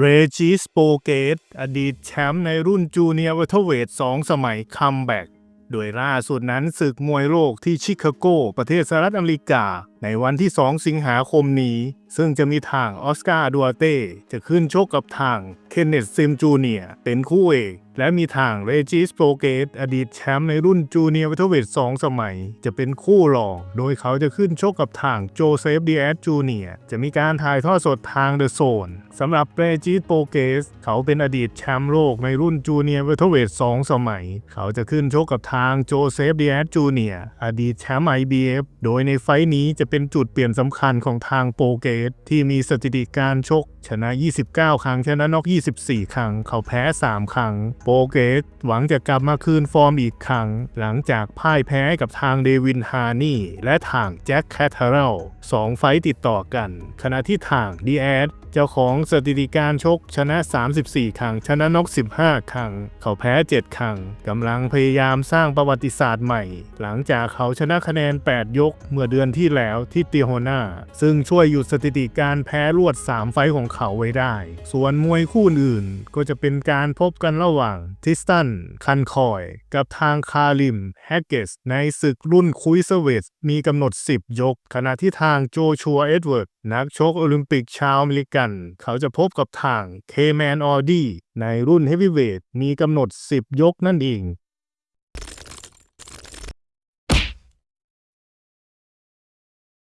เรจิสโปเกตอดีตแชมป์ในรุ่นจูเนียร์เวทเวท2สมัยคัมแบ็กโดยล่าสุดนั้นศึกมวยโลกที่ชิคาโก ประเทศสหรัฐอเมริกาในวันที่ 2 สิงหาคมนี้ ซึ่งจะมีทางออสการ์ดัวเต้ จะขึ้นชกกับทางเคนเนตซิมจูเนียเป็นคู่เอก และมีทางเรจิสโปรเกตอดีตแชมป์ในรุ่นจูเนียร์เวทเวท2สมัย จะเป็นคู่รอง โดยเขาจะขึ้นชกกับทางโจเซฟดีแอสจูเนียจะมีการถ่ายทอดสดทางเดอะโซนสำหรับเรจิสโปรเกสเขาเป็นอดีตแชมป์โลกในรุ่นจูเนียร์เวทเวท2สมัย เขาจะขึ้นชกกับทางโจเซฟดีแอสจูเนียอดีตแชมป์ IBF โดยในไฟท์นี้จะเป็นจุดเปลี่ยนสำคัญของทางโปเกสที่มีสถิติการชก ชนะ 29 ครั้ง ชนะนอก 24 ครั้ง เขาแพ้ 3 ครั้ง โปเกสหวังจะกลับมาคืนฟอร์มอีกครั้ง หลังจากพ่ายแพ้กับทางเดวินฮานี่และทางแจ็คแคทเทอรัลสองไฟต์ติดต่อกัน ขณะที่ทางดีแอดเจ้าของสถิติการชกชนะ 34 ครั้ง ชนะนก15 ครั้ง เขาแพ้ 7 ครั้งกำลังพยายามสร้างประวัติศาสตร์ใหม่ หลังจากเขาชนะคะแนน 8 ยกเมื่อเดือนที่แล้วที่ติโฮนาซึ่งช่วยหยุดสถิติการแพ้รวด 3 ไฟต์ของเขาไว้ได้ ส่วนมวยคู่อื่นก็จะเป็นการพบกันระหว่างทิสตัน คันคอย กับทางคาริม แฮกเกส ในศึกรุ่นคุยเซเวตมีกำหนด 10 ยก ขณะที่ทางโจชัวเอ็ดเวิร์ด นักชกโอลิมปิกชาวอเมริกัน เขาจะพบกับทางเคแมนออดี้ในรุ่นเฮฟวีเวทมีกำหนด 10 ยกนั่นเอง